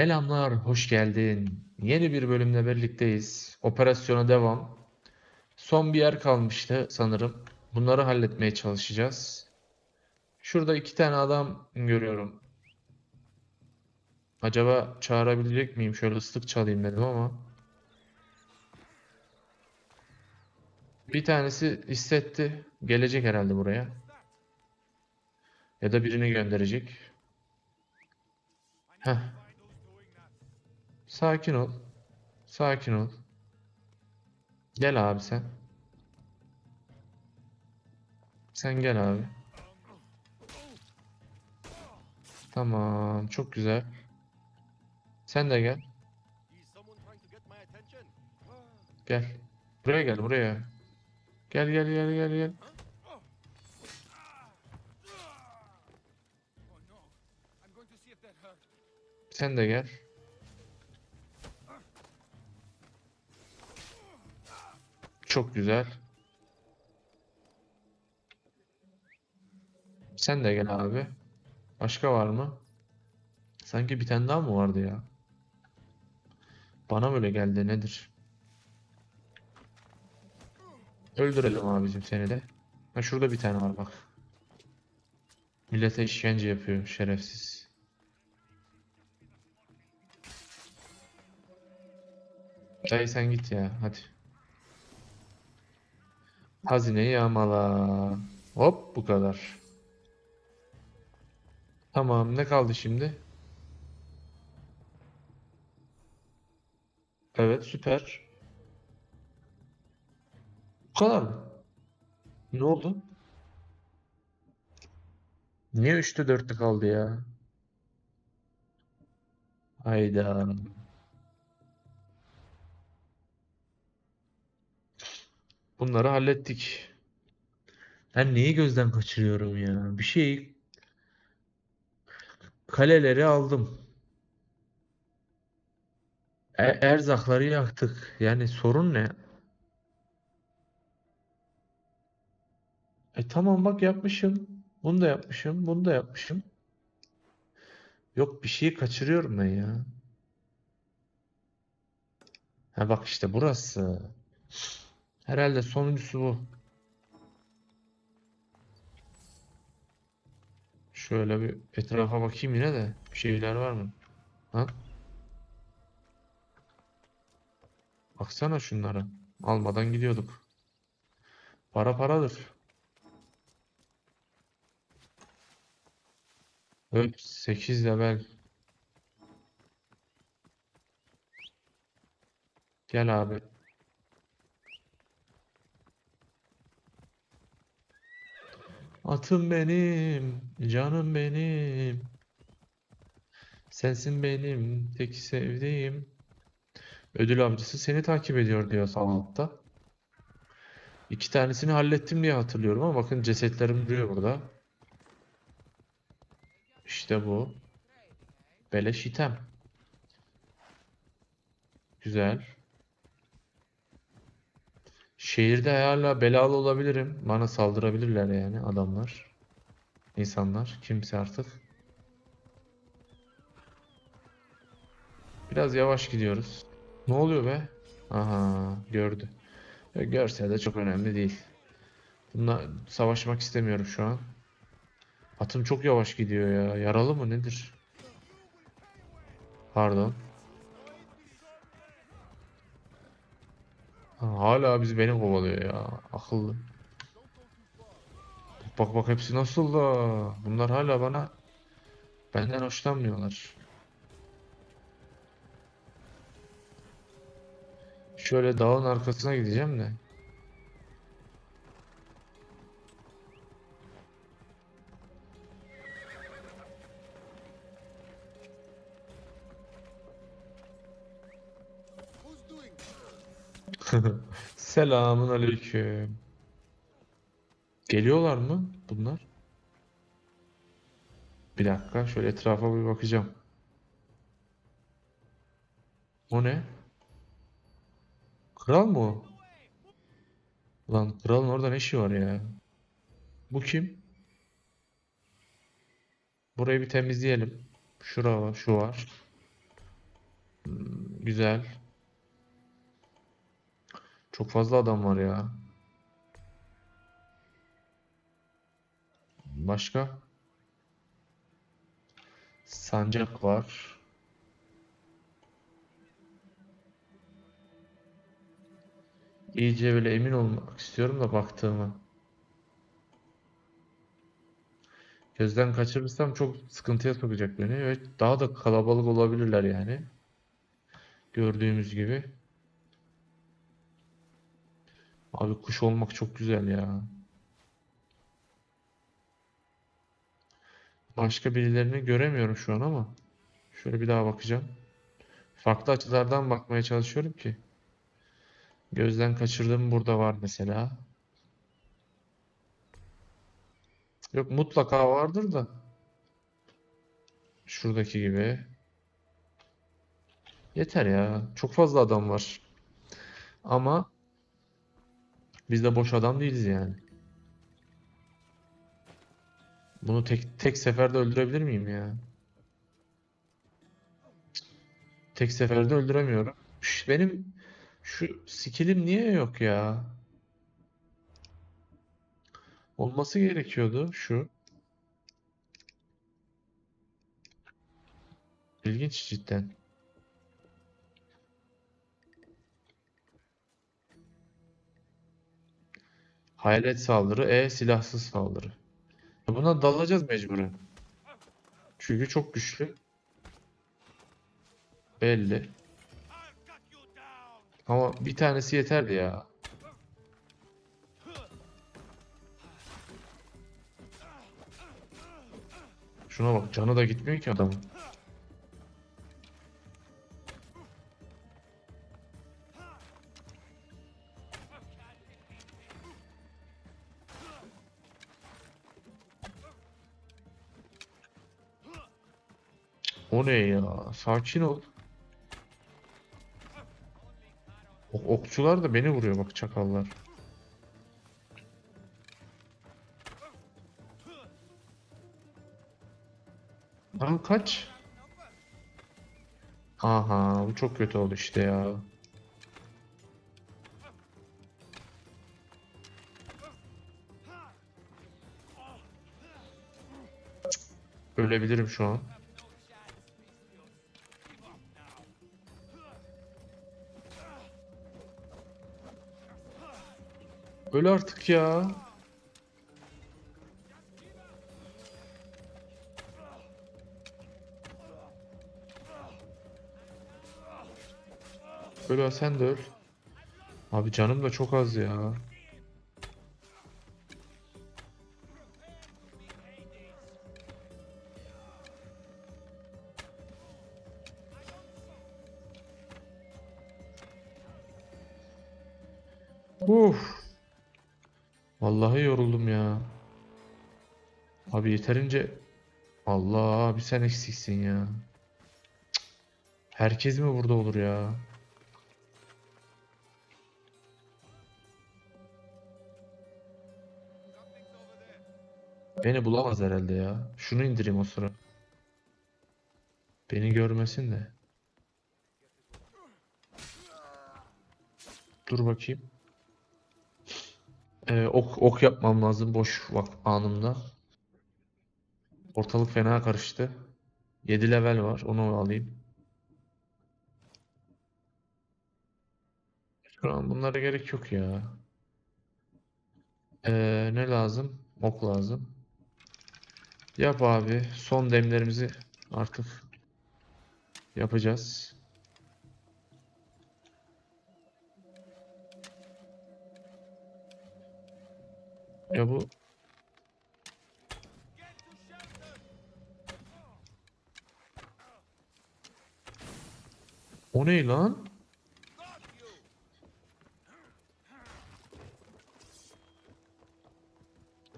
Selamlar, hoş geldin. Yeni bir bölümle birlikteyiz. Operasyona devam. Son bir yer kalmıştı sanırım. Bunları halletmeye çalışacağız. Şurada iki tane adam görüyorum. Acaba çağırabilecek miyim? Şöyle ıslık çalayım dedim ama. Bir tanesi hissetti. Gelecek herhalde buraya. Ya da birini gönderecek. Heh. Sakin ol. Sakin ol. Gel abi sen. Sen gel abi. Tamam, çok güzel. Sen de gel. Gel. Buraya gel, buraya. Gel gel gel gel gel. Sen de gel. Çok güzel. Sen de gel abi. Başka var mı? Sanki bir tane daha mı vardı ya? Bana böyle geldi nedir? Öldürelim abicim seni de. Ha şurada bir tane var bak. Millete işkence yapıyor şerefsiz. Dayı sen git ya hadi. Hazineyi yağmala. Hop bu kadar. Tamam ne kaldı şimdi? Evet süper. Bu kadar mı? Ne oldu? Niye 3'te 4'te kaldı ya? Hayda. Bunları hallettik. Ben neyi gözden kaçırıyorum ya? Bir şey kaleleri aldım. E erzakları yaktık. Yani sorun ne? E tamam bak yapmışım. Bunu da yapmışım. Bunu da yapmışım. Yok bir şeyi kaçırıyorum ben ya. Ha bak işte burası. Herhalde sonuncusu bu. Şöyle bir etrafa bakayım yine de bir şeyler var mı? Ha? Baksana şunlara. Almadan gidiyorduk. Para paradır. Evet 8 level. Gel abi. Atım benim, canım benim. Sensin benim tek sevdiğim. Ödül avcısı seni takip ediyor diyor sağ altta. İki tanesini hallettim diye hatırlıyorum ama bakın cesetlerim duruyor burada. İşte bu. Beleş item. Güzel. Şehirde hala belalı olabilirim. Bana saldırabilirler yani adamlar. İnsanlar. Kimse artık. Biraz yavaş gidiyoruz. Ne oluyor be? Aha gördü. Görse de çok önemli değil. Bununla savaşmak istemiyorum şu an. Atım çok yavaş gidiyor ya. Yaralı mı nedir? Pardon. Hala bizi beni kovalıyor ya. Akıllı. Bak bak hepsi nasıl da. Bunlar hala bana benden hoşlanmıyorlar. Şöyle dağın arkasına gideceğim de. Selamun aleyküm. Geliyorlar mı bunlar? Bir dakika şöyle etrafa bir bakacağım. O ne? Kral mı o? Lan kralın orada ne işi var ya? Bu kim? Burayı bir temizleyelim. Şura var, şu var. Hmm, güzel. Çok fazla adam var ya. Başka? Sancak var. İyice böyle emin olmak istiyorum da baktığıma. Gözden kaçırırsam çok sıkıntıya sokacak beni ve daha da kalabalık olabilirler yani. Gördüğümüz gibi. Abi kuş olmak çok güzel ya. Başka birilerini göremiyorum şu an ama. Şöyle bir daha bakacağım. Farklı açılardan bakmaya çalışıyorum ki. Gözden kaçırdığım burada var mesela. Yok mutlaka vardır da. Şuradaki gibi. Yeter ya. Çok fazla adam var. Ama biz de boş adam değiliz yani. Bunu tek tek seferde öldürebilir miyim ya? Tek seferde öldüremiyorum. Şş, benim şu skillim niye yok ya? Olması gerekiyordu şu. İlginç cidden. Hayalet saldırı, E silahsız saldırı. Buna dalacağız mecburen. Çünkü çok güçlü. Belli. Ama bir tanesi yeterli ya. Şuna bak canı da gitmiyor ki adamın. Ne ya? Sakin ol. Ok- okçular da beni vuruyor bak çakallar. Lan kaç? Aha bu çok kötü oldu işte ya. Ölebilirim şu an. Öl artık ya. Öl sen de öl. Abi canım da çok az ya. Uf. Vallahi yoruldum ya. Abi yeterince Allah abi sen eksiksin ya. Cık. Herkes mi burada olur ya? Beni bulamaz herhalde ya. Şunu indireyim o sıra. Beni görmesin de. Dur bakayım. Ee, ok, ok yapmam lazım boş vak anımda. Ortalık fena karıştı. 7 level var. Onu alayım. Şu an bunlara gerek yok ya. Ee, ne lazım? Ok lazım. Yap abi. Son demlerimizi artık yapacağız. Ya bu o ne lan?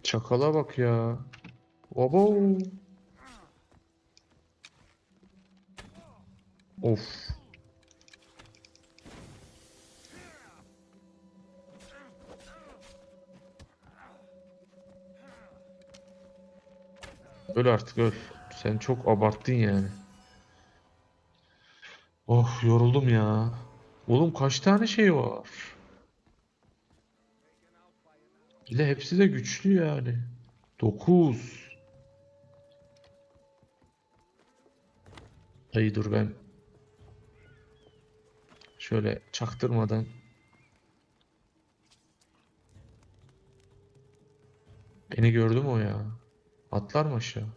Çakala bak ya. Abo. Of. Öl artık öl. Sen çok abarttın yani. Of yoruldum ya. Oğlum kaç tane şey var? Bir de hepsi de güçlü yani. 9. Ay dur ben. Şöyle çaktırmadan. Beni gördü mü o ya? Atlar mı aşağı?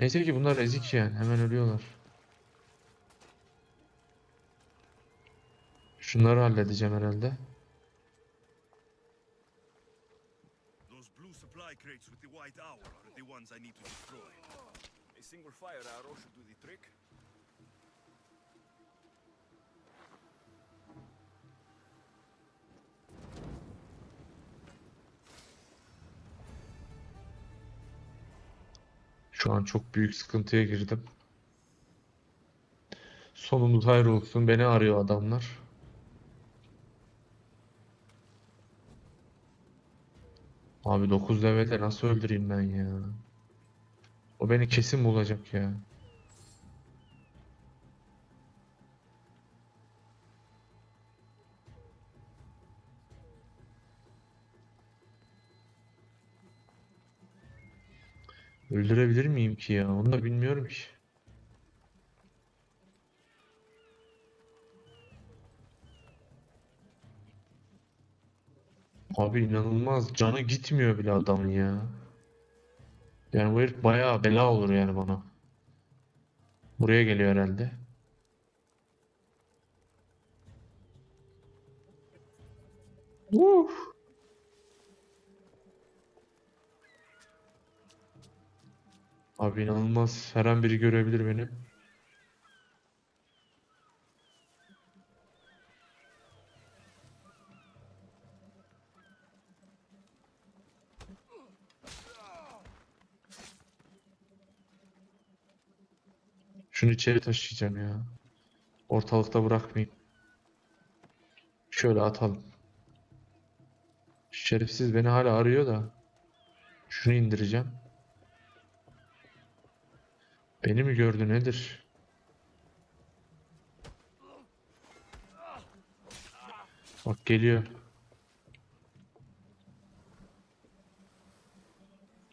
Neyse ki bunlar ezik yani. Hemen ölüyorlar. Şunları halledeceğim herhalde. Şu an çok büyük sıkıntıya girdim. Sonumuz hayır olsun. Beni arıyor adamlar. Abi 9 levelde nasıl öldüreyim ben ya? O beni kesin bulacak ya. Öldürebilir miyim ki ya? Onu da bilmiyorum ki. Abi inanılmaz. Canı gitmiyor bile adamın ya. Yani bu herif bayağı bela olur yani bana. Buraya geliyor herhalde. Uf. Abi inanılmaz. Her an biri görebilir beni. Şunu içeri taşıyacağım ya. Ortalıkta bırakmayayım. Şöyle atalım. Şerefsiz beni hala arıyor da. Şunu indireceğim. Beni mi gördü nedir? Bak geliyor.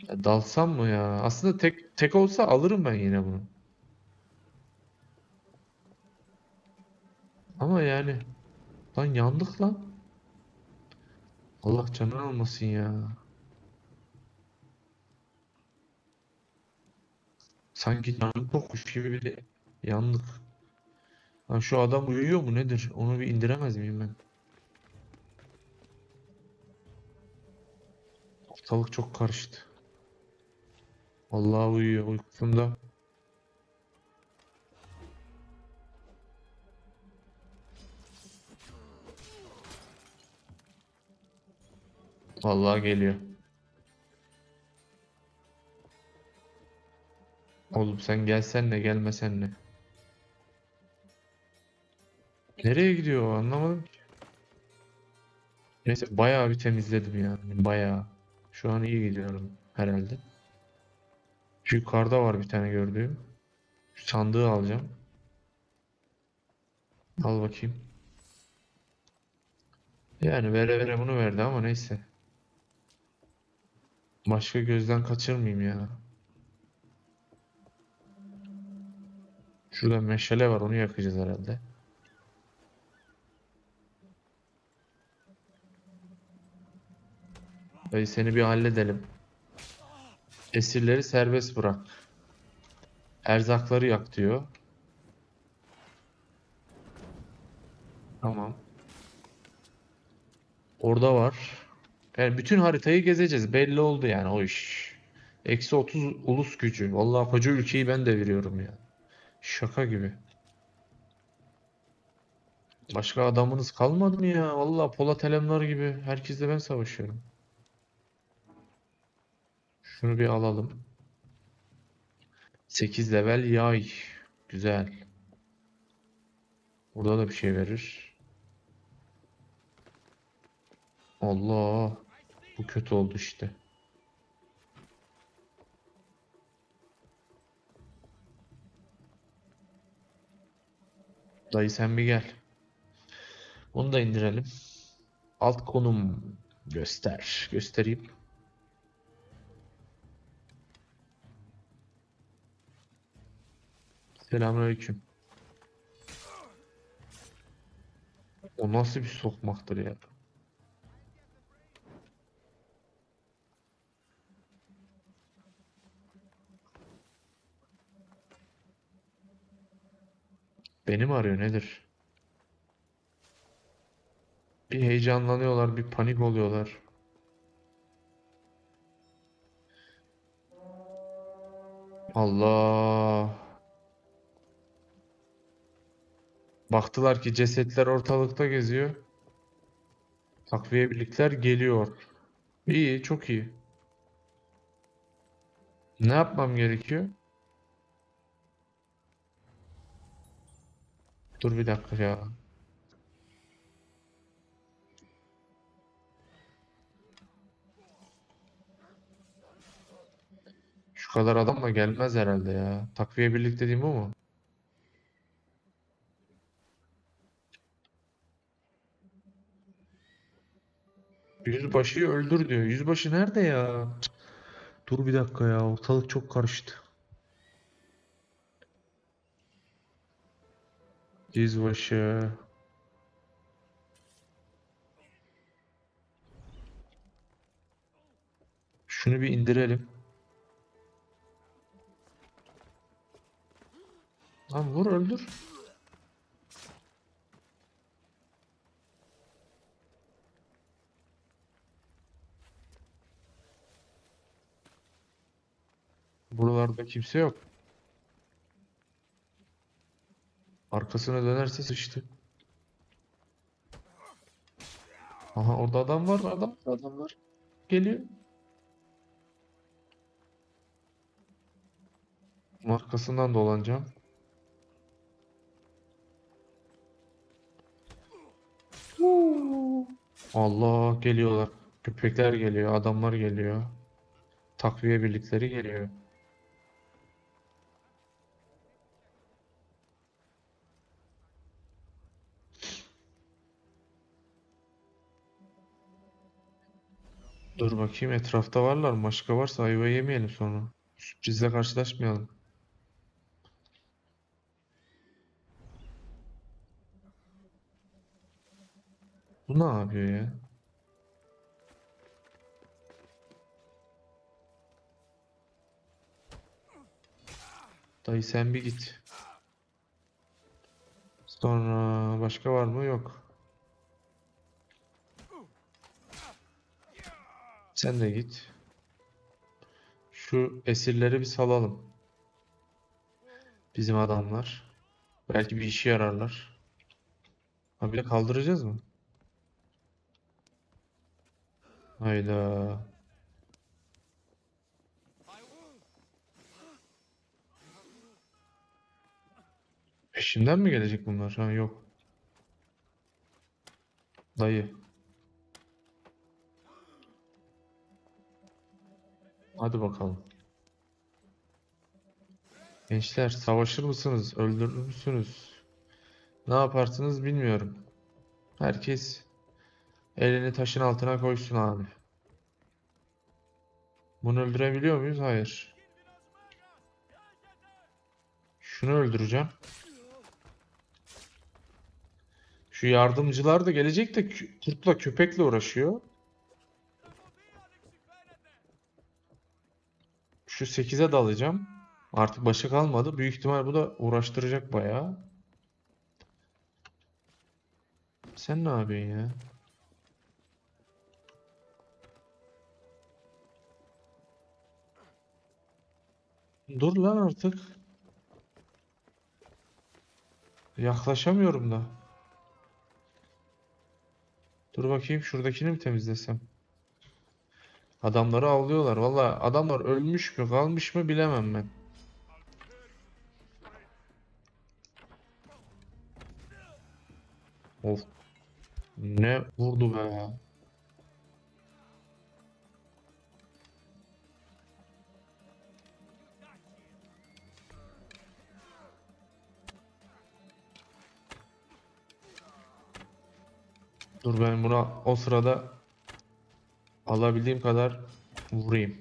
Ya dalsam mı ya? Aslında tek tek olsa alırım ben yine bunu. Ama yani lan yandık lan. Allah canını almasın ya. Sanki canım kokmuş gibi bir yandık. Lan şu adam uyuyor mu nedir? Onu bir indiremez miyim ben? Ortalık çok karıştı. Allah uyuyor uykusunda. Vallahi geliyor. Oğlum sen gelsen ne gelmesen ne? Nereye gidiyor o anlamadım ki. Neyse bayağı bir temizledim yani bayağı. Şu an iyi gidiyorum herhalde. Şu yukarıda var bir tane gördüğüm. Şu sandığı alacağım. Al bakayım. Yani vere vere bunu verdi ama neyse. Başka gözden kaçırmayayım ya. Şurada meşale var onu yakacağız herhalde. Dayı seni bir halledelim. Esirleri serbest bırak. Erzakları yak diyor. Tamam. Orada var. Yani bütün haritayı gezeceğiz. Belli oldu yani o iş. Eksi 30 ulus gücü. Vallahi koca ülkeyi ben deviriyorum ya. Şaka gibi. Başka adamınız kalmadı mı ya? Vallahi Polat Alemdar gibi. Herkesle ben savaşıyorum. Şunu bir alalım. 8 level yay. Güzel. Burada da bir şey verir. Allah. Bu kötü oldu işte. Dayı sen bir gel. Onu da indirelim. Alt konum göster. Göstereyim. Selamünaleyküm. O nasıl bir sokmaktır ya? Beni mi arıyor nedir? Bir heyecanlanıyorlar, bir panik oluyorlar. Allah. Baktılar ki cesetler ortalıkta geziyor. Takviye birlikler geliyor. İyi, çok iyi. Ne yapmam gerekiyor? Dur bir dakika ya. Şu kadar adamla gelmez herhalde ya. Takviye birlik dediğim bu mu? Yüzbaşıyı öldür diyor. Yüzbaşı nerede ya? Dur bir dakika ya. Ortalık çok karıştı. Yüzbaşı. Şunu bir indirelim. Lan vur öldür. Buralarda kimse yok. Arkasına dönerse sıçtı. Aha orada adam var, adam, adam var. Geliyor. Arkasından dolanacağım. Allah geliyorlar. Köpekler geliyor, adamlar geliyor. Takviye birlikleri geliyor. Dur bakayım etrafta varlar mı? Başka varsa ayva yemeyelim sonra. Sürprizle karşılaşmayalım. Bu ne yapıyor ya? Dayı sen bir git. Sonra başka var mı? Yok. Sen de git. Şu esirleri bir salalım. Bizim adamlar. Belki bir işe yararlar. Ha bir de kaldıracağız mı? Hayda. Peşimden mi gelecek bunlar? Ha yok. Dayı. Hadi bakalım. Gençler savaşır mısınız? Öldürür müsünüz? Ne yaparsınız bilmiyorum. Herkes elini taşın altına koysun abi. Bunu öldürebiliyor muyuz? Hayır. Şunu öldüreceğim. Şu yardımcılar da gelecek de kurtla köpekle uğraşıyor. Şu 8'e dalacağım. Artık başa kalmadı. Büyük ihtimal bu da uğraştıracak bayağı. Sen ne yapıyorsun ya? Dur lan artık. Yaklaşamıyorum da. Dur bakayım şuradakini mi temizlesem? Adamları avlıyorlar. Valla adamlar ölmüş mü kalmış mı bilemem ben. Of. Ne vurdu be. Dur ben buna o sırada alabildiğim kadar vurayım.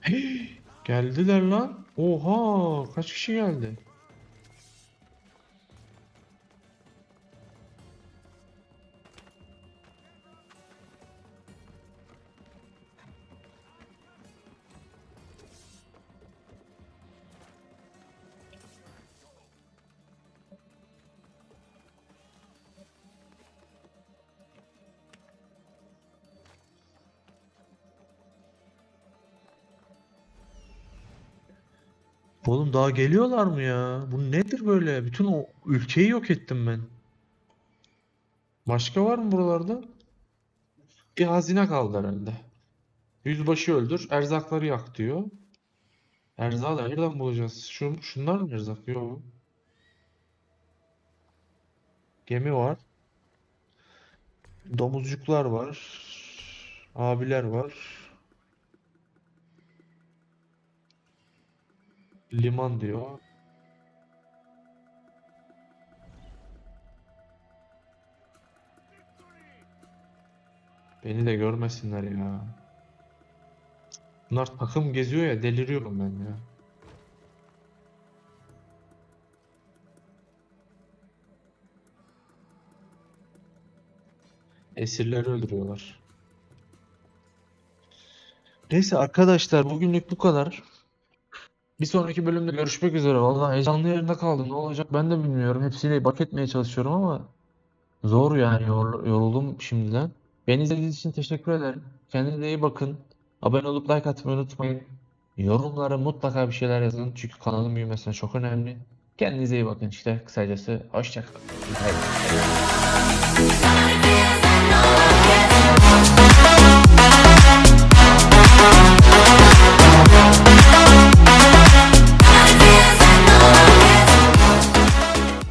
Hey, geldiler lan. Oha, kaç kişi geldi? Oğlum daha geliyorlar mı ya? Bu nedir böyle? Bütün o ülkeyi yok ettim ben. Başka var mı buralarda? Bir hazine kaldı herhalde. Yüzbaşı öldür, erzakları yak diyor. Erzağı da nereden bulacağız? Şu, şunlar mı erzak? Yok. Gemi var. Domuzcuklar var. Abiler var. Liman diyor. Beni de görmesinler ya. Bunlar takım geziyor ya deliriyorum ben ya. Esirleri öldürüyorlar. Neyse arkadaşlar bugünlük bu kadar. Bir sonraki bölümde görüşmek üzere. Vallahi heyecanlı yerinde kaldım. Ne olacak ben de bilmiyorum. Hepsiyle bak etmeye çalışıyorum ama zor yani yor- yoruldum şimdiden. Beni izlediğiniz için teşekkür ederim. Kendinize iyi bakın. Abone olup like atmayı unutmayın. Yorumlara mutlaka bir şeyler yazın. Çünkü kanalın büyümesine çok önemli. Kendinize iyi bakın işte kısacası. Hoşça